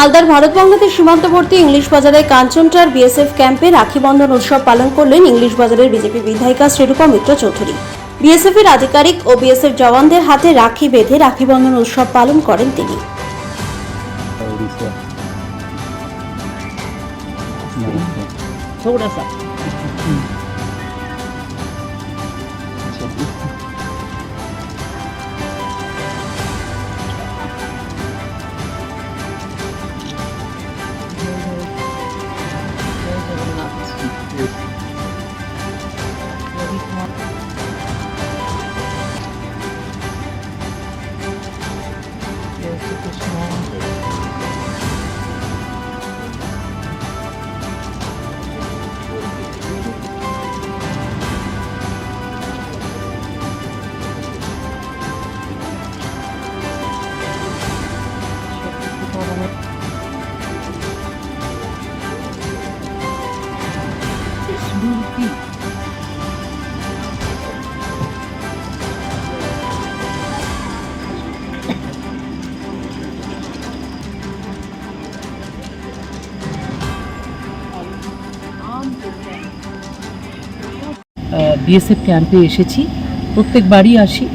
মালদার ভারত বাংলাদেশ সীমান্তবর্তী ইংলিশ বাজারে কাঞ্চনটার বিএসএফ ক্যাম্পে রাখি বন্ধন উৎসব পালন করলেন ইংলিশ বাজারের বিজেপি বিধায়িকা শ্রীরূপা মিত্র চৌধুরী বিএসএফ এর আধিকারিক ও বিএসএফ জওয়ানদের হাতে রাখি বেঁধে রাখি বন্ধন উৎসব পালন করেন তিনি थोड़ा सा this long. বিএসএফ ক্যাম্পে এসেছি। প্রত্যেকবারই আসি।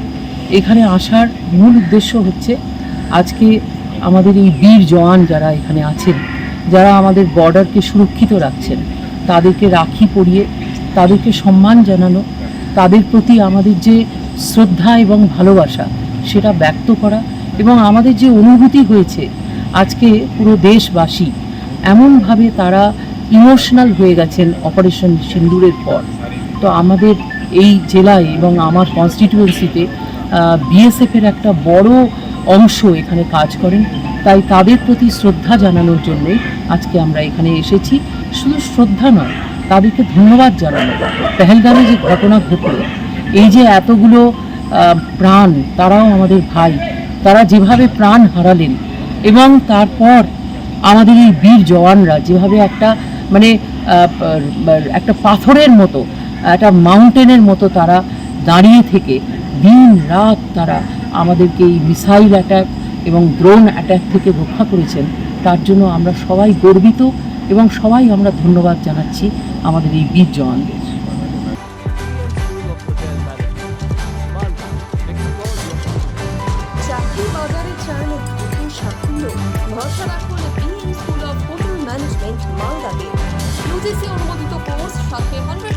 এখানে আসার মূল উদ্দেশ্য হচ্ছে আজকে আমাদের এই বীর জওয়ান যারা এখানে আছেন, যারা আমাদের বর্ডারকে সুরক্ষিত রাখছেন, তাদেরকে রাখি পরিয়ে, তাদেরকে সম্মান জানানো, তাদের প্রতি আমাদের যে শ্রদ্ধা এবং ভালোবাসা, সেটা ব্যক্ত করা এবং আমাদের যে অনুভূতি হয়েছে আজকে পুরো দেশবাসী এমনভাবে তারা ইমোশনাল হয়ে গেছেন অপারেশন সিন্দুরের পর। তো আমাদের এই জেলায় এবং আমার কনস্টিটিউয়েন্সিতে বিএসএফের একটা বড় অংশ এখানে কাজ করেন। তাই তাদের প্রতি শ্রদ্ধা জানানোর জন্যই আজকে আমরা এখানে এসেছি। শুধু শ্রদ্ধা নয়, তাদেরকে ধন্যবাদ জানানো। পেহেলগামে যে ঘটনা ঘটলো, এই যে এতগুলো প্রাণ, তারাও আমাদের ভাই, তারা যেভাবে প্রাণ হারালেন এবং তারপর আমাদের এই বীর জওয়ানরা যেভাবে একটা মানে একটা পাথরের মতো একটা মাউন্টেনের মতো তারা দাঁড়িয়ে থেকে দিন রাত তারা আমাদেরকে এই মিসাইল অ্যাটাক এবং ড্রোন অ্যাটাক থেকে রক্ষা করেছেন। তার জন্য আমরা সবাই গর্বিত এবং সবাই আমরা ধন্যবাদ জানাচ্ছি আমাদের এই বীর জওয়ানদের। অনুমোদিত কোর্স সাথে হান্ড্রেড